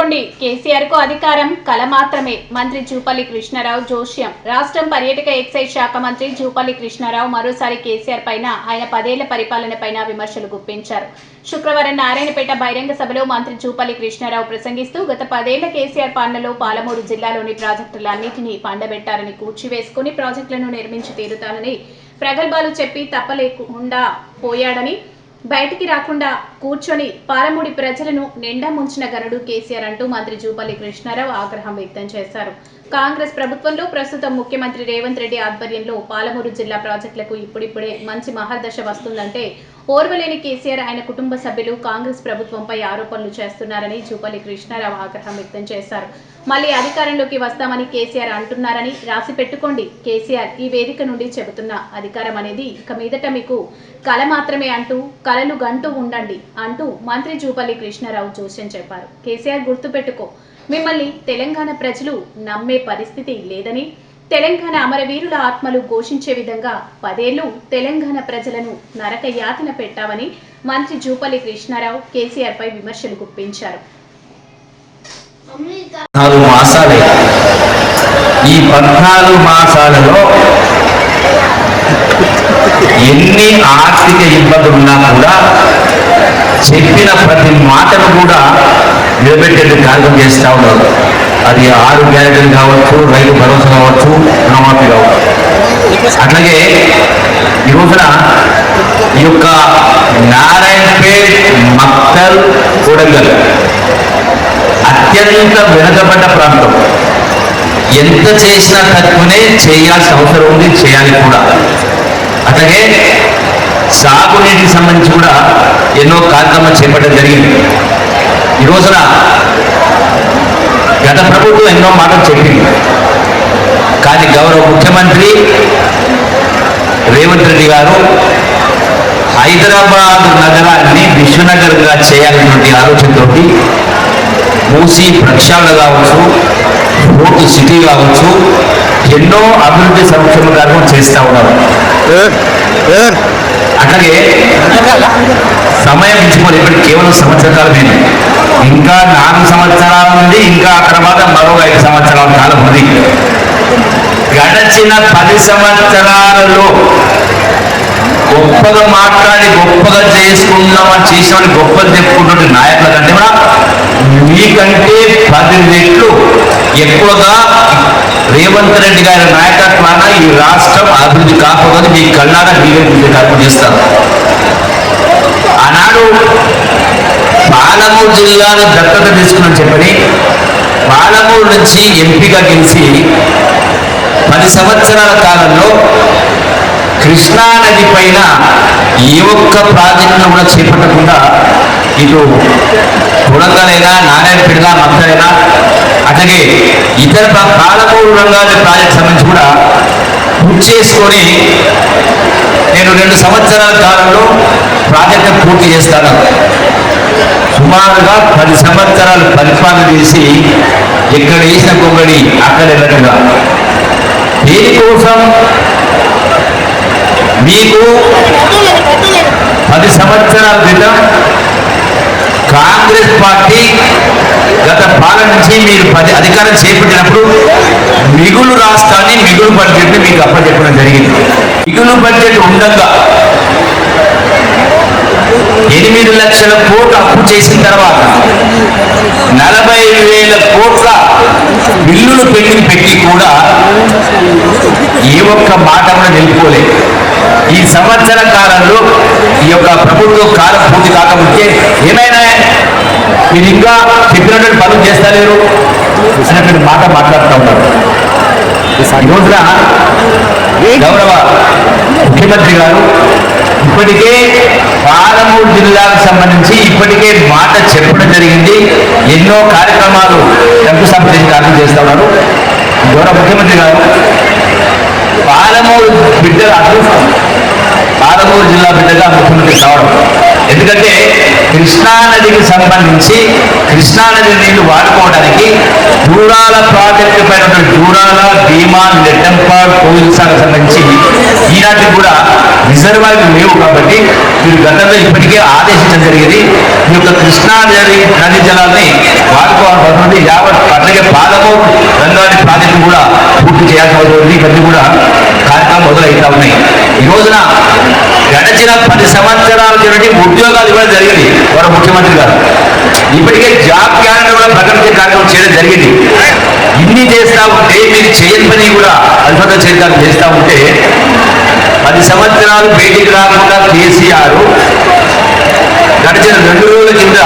గుర్తుపెట్టుకోండి కేసీఆర్కు అధికారం కల మాత్రమే. మంత్రి జూపల్లి కృష్ణారావు జోష్యం. రాష్ట్రం పర్యటక ఎక్సైజ్ శాఖ మంత్రి జూపల్లి కృష్ణారావు మరోసారి కేసీఆర్ పైన ఆయన పదేళ్ళ పరిపాలన పైన విమర్శలు గుప్పించారు. శుక్రవారం నారాయణపేట బహిరంగ సభలో మంత్రి జూపల్లి కృష్ణారావు ప్రసంగిస్తూ గత పదేళ్ళ కేసీఆర్ పాలనలో పాలమూరు జిల్లాలోని ప్రాజెక్టులన్నింటినీ పండబెట్టారని కూర్చివేసుకుని ప్రాజెక్టులను నిర్మించి తీరుతానని ప్రగల్భాలు చెప్పి తప్పలేకుండా పోయాడని బయటికి రాకుండా కూర్చొని పాలమూడి ప్రజలను నిండా ముంచిన గనుడు కేసీఆర్ అంటూ మంత్రి జూపల్లి కృష్ణారావు ఆగ్రహం వ్యక్తం చేశారు. కాంగ్రెస్ ప్రభుత్వంలో ప్రస్తుతం ముఖ్యమంత్రి రేవంత్ రెడ్డి ఆధ్వర్యంలో పాలమూరు జిల్లా ప్రాజెక్టులకు ఇప్పుడిప్పుడే మంచి మహర్దశ వస్తుందంటే ఓర్వలేని కేసీఆర్ ఆయన కుటుంబ సభ్యులు కాంగ్రెస్ ప్రభుత్వంపై ఆరోపణలు చేస్తున్నారని జూపల్లి కృష్ణారావు ఆగ్రహం వ్యక్తం చేశారు. మళ్ళీ అధికారంలోకి వస్తామని కేసీఆర్ అంటున్నారని రాసి పెట్టుకోండి. కేసీఆర్ ఈ వేదిక నుండి చెబుతున్న అధికారం అనేది ఇక మీదట మీకు కళ మాత్రమే అంటూ కళలు గంటూ ఉండండి అంటూ మంత్రి జూపల్లి కృష్ణారావు జోస్యం చెప్పారు. కేసీఆర్ గుర్తుపెట్టుకో మిమ్మల్ని తెలంగాణ ప్రజలు నమ్మే పరిస్థితి లేదని తెలంగాణ అమరవీరుల ఆత్మలు ఘోషించే విధంగా పదేళ్ళు తెలంగాణ ప్రజలను నరక యాతన పెట్టామని మంత్రి జూపల్లి కృష్ణారావు కేసీఆర్ పై విమర్శలు గుప్పించారు. మాసాలే. ఈ పద్నాలుగు మాసాలలో ఎన్ని ఆర్థిక ఇబ్బందులున్నా కూడా చెప్పిన ప్రతి మాటను కూడా నిలబెట్టేది కార్యం చేస్తూ ఉన్నారు. అది ఆరు గ్యారెంటీలు కావచ్చు రైతు భరోసా కావచ్చు రుణమాఫీ కావచ్చు. అట్లాగే ఈ రోజున ఈ యొక్క నారాయణపేట్ మక్తల్ కొడంగల్. అత్యంత వెనుకబడ్డ ప్రాంతం. ఎంత చేసినా తక్కువనే చేయాల్సిన అవసరం ఉంది చేయాలి కూడా. అట్లాగే సాగునీటికి సంబంధించి కూడా ఎన్నో కార్యక్రమాలు చేపట్టడం జరిగింది. ఈ రోజున గత ప్రభుత్వం ఎన్నో మాటలు చెప్పింది. కానీ గౌరవ ముఖ్యమంత్రి రేవంత్ రెడ్డి గారు హైదరాబాద్ నగరాన్ని విశ్వనగర్గా చేయాలనేటువంటి ఆలోచనతోటి మూసి ప్రక్షాళన కావచ్చు ఫోర్ట్ సిటీ కావచ్చు ఎన్నో అభివృద్ధి సంక్షేమ కార్యక్రమం చేస్తూ ఉన్నారు. అట్లాగే సమయం ఇప్పుడు కేవలం సంవత్సర కాలమే ఇంకా నాలుగు సంవత్సరాల నుండి ఇంకా ఆ తర్వాత మరో ఐదు సంవత్సరాల కాలం ఉంది. గడచిన పది సంవత్సరాలలో గొప్పగా మాట్లాడి గొప్పగా చేసుకుందామని చేసామని గొప్ప చెప్పుకుంటుంటే నాయకుల కంటే కూడా. మీకంటే పది రెట్లు ఎక్కువగా రేవంత్ రెడ్డి గారి నాయకత్వాన ఈ రాష్ట్రం అభివృద్ధి కాకపోతే మీ కళ్ళారా మీరే ముందు చేస్తారు. ఆనాడు పాలమూరు జిల్లాను దత్తత తీసుకుని చెప్పని పాలమూరు నుంచి ఎంపీగా గెలిచి పది సంవత్సరాల కాలంలో కృష్ణా నది పైన ఏ ఒక్క ప్రాజెక్టును కూడా చేపట్టకుండా ఇటు కొడంగలైనా నారాయణపేటలా మద్దలైనా అట్లాగే ఇతర పాలమూరు రంగాల ప్రాజెక్ట్ సంబంధించి కూడా బుక్ చేసుకొని నేను రెండు సంవత్సరాల కాలంలో ప్రాజెక్టు పూర్తి చేస్తాను. సుమారుగా పది సంవత్సరాలు పరిపాలన చేసి ఎక్కడ వేసిన కొంగడి అక్కడ వెళ్ళట్టుగా దేనికోసం మీకు పది సంవత్సరాల క్రితం కాంగ్రెస్ పార్టీ గత పాలన నుంచి మీరు పది అధికారం చేపట్టినప్పుడు మిగులు రాష్ట్రాన్ని మిగులు బడ్జెట్ మీకు అప్పచెప్పడం జరిగింది. మిగులు బడ్జెట్ ఉండగా ఎనిమిది లక్షల కోట్లు అప్పు చేసిన తర్వాత నలభై వేల కోట్ల బిల్లులు పెండింగ్ పెట్టి కూడా ఏ ఒక్క మాట కూడా నిలుపుకోలేదు. ఈ సంవత్సర కాలంలో ఈ యొక్క ప్రభుత్వ కాలం పూర్తి కాకముందే ఏమైనా మీరు ఇంకా చెప్పినటువంటి పనులు చేస్తలేరు అనేటువంటి మాట మాట్లాడుతూ ఉన్నారు. రోజున గౌరవ ముఖ్యమంత్రి గారు ఇప్పటికే పాలమూరు జిల్లాకు సంబంధించి ఇప్పటికే మాట చెప్పడం జరిగింది. ఎన్నో కార్యక్రమాలు శంకుస్థాపన కార్యక్రమం చేస్తా ఉన్నారు. గౌరవ ముఖ్యమంత్రి గారు పాలమూరు బిడ్డల అదృష్టం పాలమూరు జిల్లా బిడ్డగా ముఖ్యమంత్రి కావడం. ఎందుకంటే కృష్ణా నదికి సంబంధించి కృష్ణానది నీళ్ళు వాడుకోవడానికి దూరాల ప్రాజెక్టు పైన దూరాల భీమా నెట్టంపాడు కోయిల్సాకు సంబంధించి ఈనాటికి కూడా రిజర్వాయర్లు లేవు కాబట్టి మీరు గతంలో ఇప్పటికే ఆదేశించడం జరిగింది. ఈ యొక్క కృష్ణా నది నది జలాన్ని వాడుకోవాల్సి యావత్ అట్లాగే పాదము రంగాని ప్రాజెక్టు కూడా పూర్తి చేయాల్సి అవుతుంది ఇవన్నీ కూడా కార్యక్రమం మొదలవుతా ఉన్నాయి. ఈ రోజున గడిచిన పది సంవత్సరాల నుండి ఉద్యోగాలు ఇవ్వడం జరిగింది మన ముఖ్యమంత్రి గారు. ఇప్పటికే జాబ్ క్యాలెండర్ కూడా ప్రకటించే కార్యక్రమం చేయడం జరిగింది. ఇన్ని చేస్తా ఉంటే మీరు చేయని పని కూడా అద్భుత చరిత్రలు చేస్తా ఉంటే పది సంవత్సరాలు బయటికి రాకుండా కేసీఆర్ గడిచిన రెండు రోజుల కింద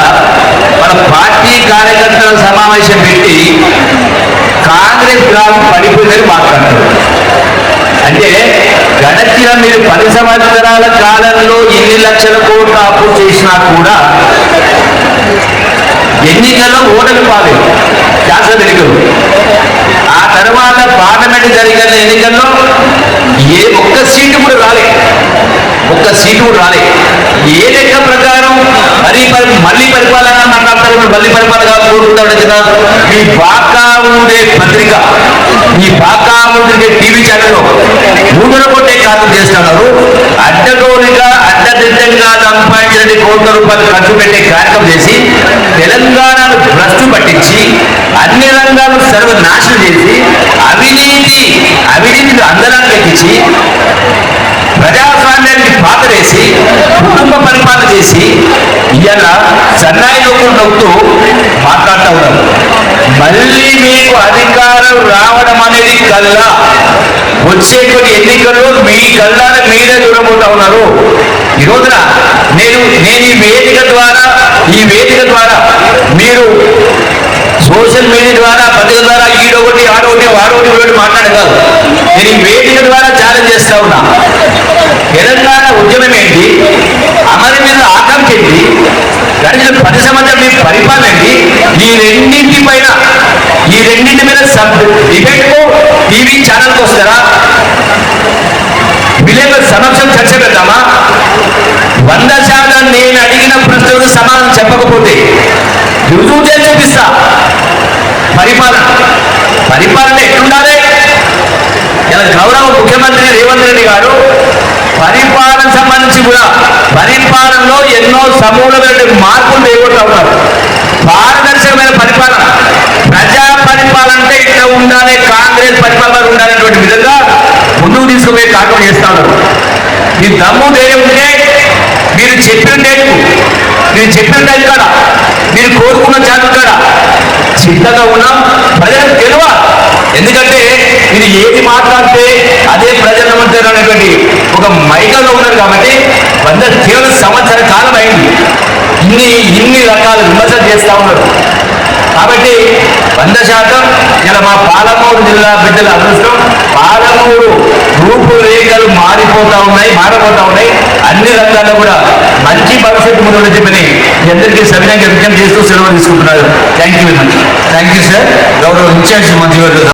మన పార్టీ కార్యకర్తల సమావేశం పెట్టి కాంగ్రెస్ గ్రామం పడిపోయిందని మాట్లాడుతున్నారు అంటే గడచిన మీరు పది సంవత్సరాల కాలంలో ఎన్ని లక్షల కోట్లు అప్పు చేసినా కూడా ఎన్నికల్లో ఓటమి పాలేదు. శాసన ఎన్నికలు ఆ తర్వాత పార్లమెంట్ జరిగిన ఎన్నికల్లో ఏ ఒక్క సీటు కూడా రాలే. ఒక్క సీటు కూడా రాలే. ఏ లెక్క ప్రకారం మరి మళ్ళీ పరిపాలన మాట్లాడతారు మళ్ళీ పరిపాలన కోరుకుంటాడు కదా. మీ బాకా ఉండే పత్రిక మీ బాకా ఉండే టీవీ ఛానల్ మూడున కొట్టే ఖాతం చేస్తున్నారు. అడ్డగోలుగా అడ్డదిడ్డంగా సంపాదించిన కోట్ల రూపాయలు ఖర్చు పెట్టే కార్యక్రమం చేసి తెలంగాణను భ్రష్టు పట్టించి అన్ని రంగాలు సర్వనాశనం చేసి అవినీతి అవినీతిని అందరానికి ఎక్కించి ప్రజాస్వామ్యానికి పాతరేసి కుటుంబ పరిపాలన చేసి ఇవాళ సన్నాయి లోకం నవ్వుతూ మాట్లాడుతూ ఉన్నారు. మళ్ళీ మీకు అధికారం రావడం అనేది కల్లా. వచ్చే కొన్ని ఎన్నికల్లో మీ కళ్ళ మీరే దూరపోతా ఉన్నారు. ఈ రోజున నేను నేను ఈ వేదిక ద్వారా ఈ వేదిక ద్వారా మీరు సోషల్ మీడియా ద్వారా పత్రిక ద్వారా ఈడొకటి ఆడొకటి వాడొకటి వీడొకటి మాట్లాడగలరు నేను ఈ వేదిక ద్వారా ఛాలెంజ్ చేస్తా ఉన్నా. తెలంగాణ ఉద్యమం ఏంటి? అమరి మీద ఆకాంక్ష ఏంటి? గడిచిన పది సంవత్సరం మీ పరిపాలన ఈ రెండింటి పైన ఈ రెండింటి మీద సబ్ డిబేట్కు టీవీ ఛానల్కి వస్తారా? విలేకరుల సమక్షం చర్చ పెడతామా వంద శాతం నేను అడిగిన ప్రశ్నలకు సమాధానం చెప్పకపోతే రుజువు చేసి చూపిస్తా. పరిపాలన. పరిపాలన ఎట్లుండాలి? ఇలా గౌరవ ముఖ్యమంత్రి రేవంత్ రెడ్డి గారు పరిపాలన సంబంధించి కూడా పరిపాలనలో ఎన్నో సమూలమైన మార్పులు లేకుండా ఉన్నారు. పారదర్శకమైన పరిపాలన. ప్రజా పరిపాలన అంటే ఇట్లా ఉండాలి కాంగ్రెస్ పరిపాలన ఉండాలనేటువంటి విధంగా ముందుకు తీసుకుపోయే కార్యక్రమం చేస్తాను ఉన్నారు. ఈ దమ్ము ధైర్యం ఉంటే మీరు చెప్పిన డేట్కు మీరు చెప్పిన టైం కాడ మీరు కోరుకున్న జాతి కాడ సిద్ధంగా ఉన్నాం ప్రజలకు తెలియాలి ఎందుకంటే మీరు ఏది మాట్లాడితే అదే ప్రజల మధ్య ఒక మైకంలో ఉన్నారు కాబట్టి వంద కేవలం సంవత్సర కాలం అయింది. ఇన్ని ఇన్ని రకాల విమర్శలు చేస్తా ఉన్నారు. కాబట్టి వంద శాతం ఇలా మా పాలమూరు జిల్లా బిడ్డల అదృష్టం. పాలమూరు రూపురేఖలు మారిపోతా ఉన్నాయి మారిపోతా ఉన్నాయి. అన్ని రంగాల్లో కూడా మంచి భవిష్యత్తు ముందు చెప్పని మీ అందరికీ సవినంగా విజ్ఞప్తి చేస్తూ సెలవు తీసుకుంటున్నారు thank you very much thank you sir గౌరవ ఇన్ఛార్జ్ మంత్రి గారు